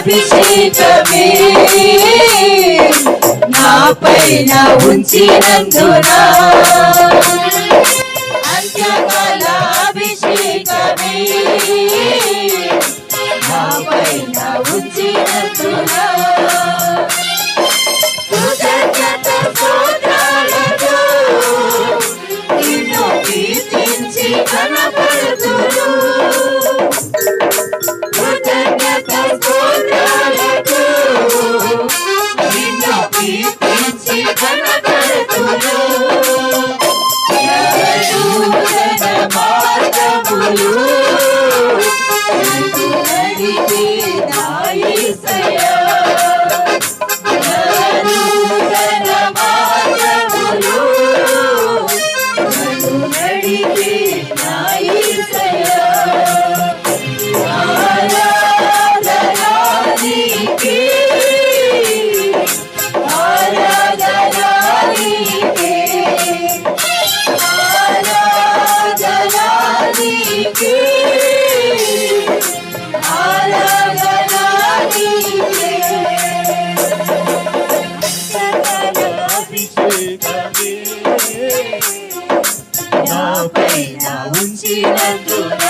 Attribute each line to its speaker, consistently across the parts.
Speaker 1: అభిషేకమే. నా పైన ఉంచినందున అంత్యకాల పైన ఉంచినందున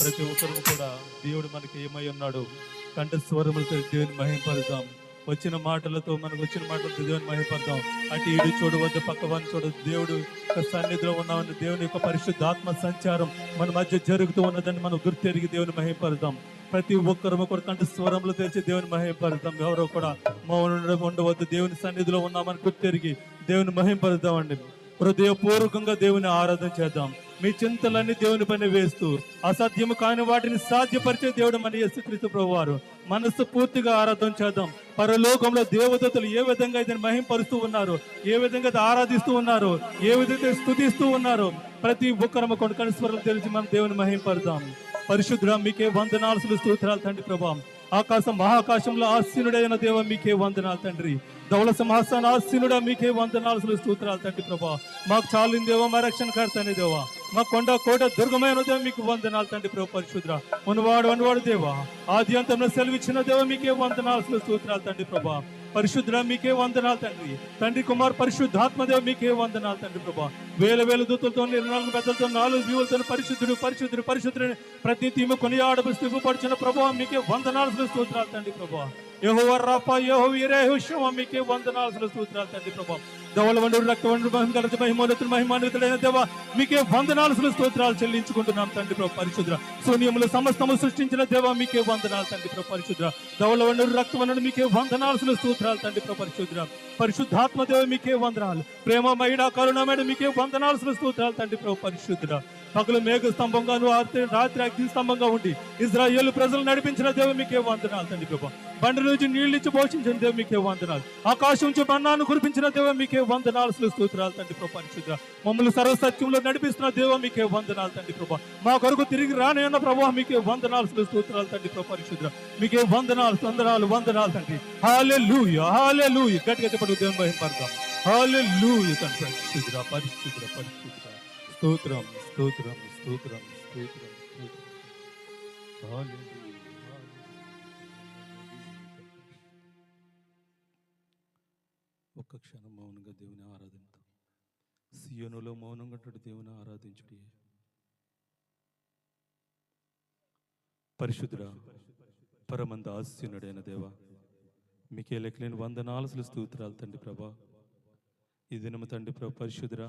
Speaker 1: ప్రతి
Speaker 2: ఒక్కరు కూడా దేవుడు మనకి ఏమై ఉన్నాడు? కంఠ స్వరములతో దేవుని మహింపరుద్దాం. వచ్చిన మాటలతో మనకు వచ్చిన మాటలతో దేవుని మహింపరుద్దాం. అటు ఇటు చూడవద్దు పక్కవాన్ని చూడవద్దు దేవుడు సన్నిధిలో ఉన్నామని దేవుని యొక్క పరిశుద్ధాత్మ సంచారం మన మధ్య జరుగుతూ ఉన్నదని మనం గుర్తెరిగి దేవుని మహింపరుద్దాం. ప్రతి ఒక్కరు కూడా కంఠ స్వరములు తెలిసి దేవుని మహింపరుద్దాం. ఎవరో కూడా మౌనం ఉండవద్దు. దేవుని సన్నిధిలో ఉన్నామని గుర్తెరిగి దేవుని మహింపరుద్దాం అండి హృదయపూర్వకంగా దేవుని ఆరాధన చేద్దాం. మీ చింతలన్నీ దేవుని పైన వేస్తూ అసాధ్యము కాని వాటిని సాధ్యపరిచే దేవుడు మన యేసుక్రీస్తు ప్రభు వారు మనస్సు పూర్తిగా ఆరాధన చేద్దాం. పరలోకంలో దేవదతలు ఏ విధంగా అయితే మహింపరుస్తూ ఉన్నారు? ఏ విధంగా అయితే ఆరాధిస్తూ ఉన్నారు? ఏ విధంగా స్థుతిస్తూ ఉన్నారు? ప్రతి ఒక్కరమ్మ కొన్ని స్వరం తెలిసి మనం దేవుని మహింపరుదాం పరిశుద్ధుడ మీకే వందనాలు స్తోత్రాలు తండ్రి ప్రభావం ఆకాశం మహాకాశంలో ఆశీనుడైన దేవ మీకే వందనాలు తండ్రి. ధవల సింహాసన ఆసీనుడా మీకే వందనాలు స్తోత్రాలు తండ్రి ప్రభా. మాకు చాలిన దేవ మా రక్షణకర్త అనే దేవా. మా కొండ కోట దుర్గమైన దేవ మీకు వందనాలు తండ్రి ప్రభు పరిశుద్ర ఉన్నవాడు అనువాడు దేవా. ఆది అంతంలో సెలవిచ్చిన దేవ మీకే వందనాలు స్తోత్రాలు తండ్రి ప్రభా. పరిశుద్ధుడ మీకే వందనాలు తండ్రి. తండ్రి కుమార్ పరిశుద్ధాత్మదేవ మీకే వందనాలు తండ్రి ప్రభా. వేల వేల దూతలతో ఇరవై నాలుగు పెద్దలతో నాలుగు జీవులతో పరిశుద్ధుడు పరిశుద్ధుడు పరిశుద్ధుడు ప్రతి తీము కొనియాడబు స్థితిపడుచున్న ప్రభావ మీకే వందనాలు స్తోత్రాలు తండ్రి ప్రభా. యహో రఫ యహో వీరేహు శమ మీకే వందనాల్సిన స్తోత్రాలు తండ్రి ప్రభా. దవల వండు రక్త మహిమ గలత మహిమోన్నతుడు మహిమాన్వితుడైన దేవ మీకే వందనాల్సిన స్తోత్రాలు చెల్లించుకుంటున్నాం తండ్రి ప్రభు పరిశుద్ర. శూన్యములు సమస్తము సృష్టించిన దేవ మీకే వందనాలు తండ్రి ప్రభు పరిశుద్ర. దవల వండు రక్త మీకే వందనాల్సిన స్తోత్రాలు తండ్రి ప్రభు పరిశుద్ర. పరిశుద్ధాత్మ దేవ మీకే వందనాలు. ప్రేమ మైడ కరుణమైన మీకే వందనాల్సిన స్తోత్రాలు తండ్రి ప్రభు పరిశుద్ర. పగలు మేఘ స్తంభంగాను రాత్రి అగ్ని స్తంభంగా ఉండి ఇజ్రాయేల్ ప్రజలు నడిపించిన దేవ మీకే వందనాలు తండ్రి ప్రభు. బండి నుంచి నీళ్ళు ఇచ్చి పోషించిన దేవ మీకే వందనాలు. ఆకాశం నుంచి మన్నాను కురిపించిన దేవ మీకే వందనాలు. స్తోత్రాలు తండ్రి ప్రభు పరిశుద్ర మమ్మల్ని సర్వసత్యంలో నడిపిస్తున్న దేవ మీకే వందనాలు తండ్రి ప్రభా. మా కొరకు తిరిగి రాని అన్న ప్రభు మీకే వందనాలు. స్తోత్రాలు తండ్రి ప్రభు పరిశుద్ర మీకే వందనాలు వందనాలు వందనాలు తండ్రి. హాలే లూయ హాలే లూయ గట్టిగా చెప్పడు దేవుని మహిమపడతాం హాలే లూయ తండ్రి పరిశుద్ర పరిశుద్ర పరిశుద్ర స్తోత్రం స్తోత్రం స్తోత్రం స్తోత్రం స్తోత్రం. హాలే ఒక్క క్షణం మౌనంగా దేవుని ఆరాధిద్దాం సియోనులో మౌనంగా దేవుని ఆరాధించుడి. పరిశుద్ధుడా పరమంద ఆస్యునుడైన దేవ మీకే లెక్కలేని వందనాలసులు స్తోత్రాలు తండ్రి ప్రభా. ఈ దినము తండ్రి ప్రభా పరిశుద్ధురా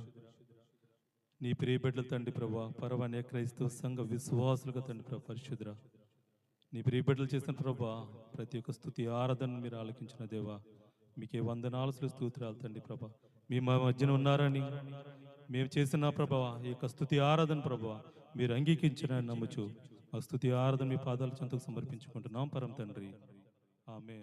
Speaker 2: నీ ప్రియబిడ్డల తండ్రి ప్రభా పరవాణ్య క్రైస్తవ సంఘ విశ్వాసులుగా తండ్రి ప్రభా పరిశుద్ధురా నీ ప్రియబిడ్డలు చేసిన ప్రభా ప్రతి ఒక్క స్థుతి ఆరాధన మీరు ఆలకించిన దేవా మీకే వందనాలు స్తోత్రాలు తండ్రి ప్రభా. మీ మా మధ్యన ఉన్నారని మేము చేసిన ప్రభవ ఈ యొక్క స్థుతి ఆరాధన ప్రభావ మీరు అంగీకరించడానికి నమ్ముచు ఆ స్థుతి ఆరాధన మీ పాదాల చెంతకు సమర్పించుకుంటున్నాం పరం తండ్రి. ఆమె